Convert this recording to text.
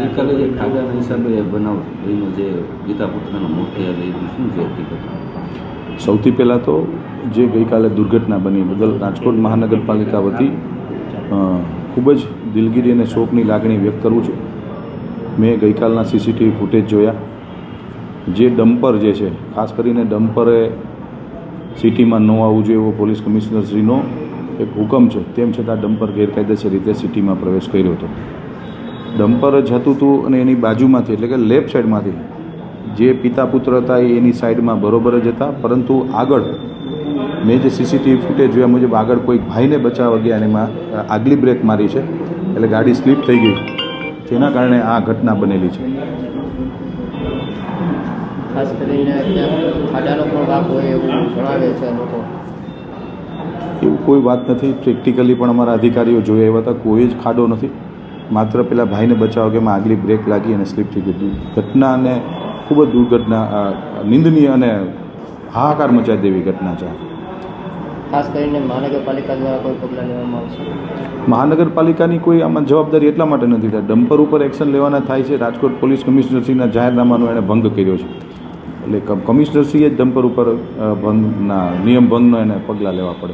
ગઈકાલે જે ખાડાના હિસાબે બનાવ એનો જે ગીતા પુત્રનો મોત થયા એનું શું છે હકીકત? સૌથી પહેલાં તો જે ગઈકાલે દુર્ઘટના બની બદલ રાજકોટ મહાનગરપાલિકા વતી ખૂબ જ દિલગીરી અને શોકની લાગણી વ્યક્ત કરું છું. મેં ગઈકાલના સીસીટીવી ફૂટેજ જોયા. જે ડમ્પર જે છે, ખાસ કરીને ડમ્પરે સિટીમાં ન આવવું જોઈએ એવો પોલીસ કમિશનરશ્રીનો એક હુકમ છે. તેમ છતાં ડમ્પર ગેરકાયદેસર રીતે સિટીમાં પ્રવેશ કર્યો હતો. ડમ્પર જતું હતું અને એની બાજુમાંથી એટલે કે લેફ્ટ સાઈડમાંથી જે પિતા પુત્ર હતા એ એની સાઈડમાં બરોબર જ હતા પરંતુ આગળ મેં જે સીસીટીવી ફૂટેજ જોયા મુજબ આગળ કોઈક ભાઈને બચાવવા ગયા અને એમાં આગલી બ્રેક મારી છે એટલે ગાડી સ્લીપ થઈ ગઈ. જેના કારણે આ ઘટના બનેલી છે. ખાસ કરીને ખાડાનો પણ ભાગ હોય એવું જણાવે છે લોકો. એવું કોઈ વાત નથી. પ્રેક્ટિકલી પણ અમારા અધિકારીઓ જોયા એવા હતા. કોઈ જ ખાડો નથી. માત્ર પેલા ભાઈને બચાવો કે એમાં આગલી બ્રેક લાગી અને સ્લીપ થઈ ગઈ ઘટના અને ખૂબ જ દુર્ઘટના નિંદનીય અને હાહાકાર મચાવી દેવી ઘટના છે. ખાસ કરીને મહાનગરપાલિકા દ્વારા કોઈ પગલાં લેવામાં આવશે? મહાનગરપાલિકાની કોઈ આમાં જવાબદારી એટલા માટે નથી થાય. ડમ્પર ઉપર એક્શન લેવાના થાય છે. રાજકોટ પોલીસ કમિશનરશ્રીના જાહેરનામાનો એણે ભંગ કર્યો છે. એટલે કમ- કમિશનરશ્રીએ જ ડમ્પર ઉપર ભંગના નિયમ ભંગનો એને પગલાં લેવા પડે.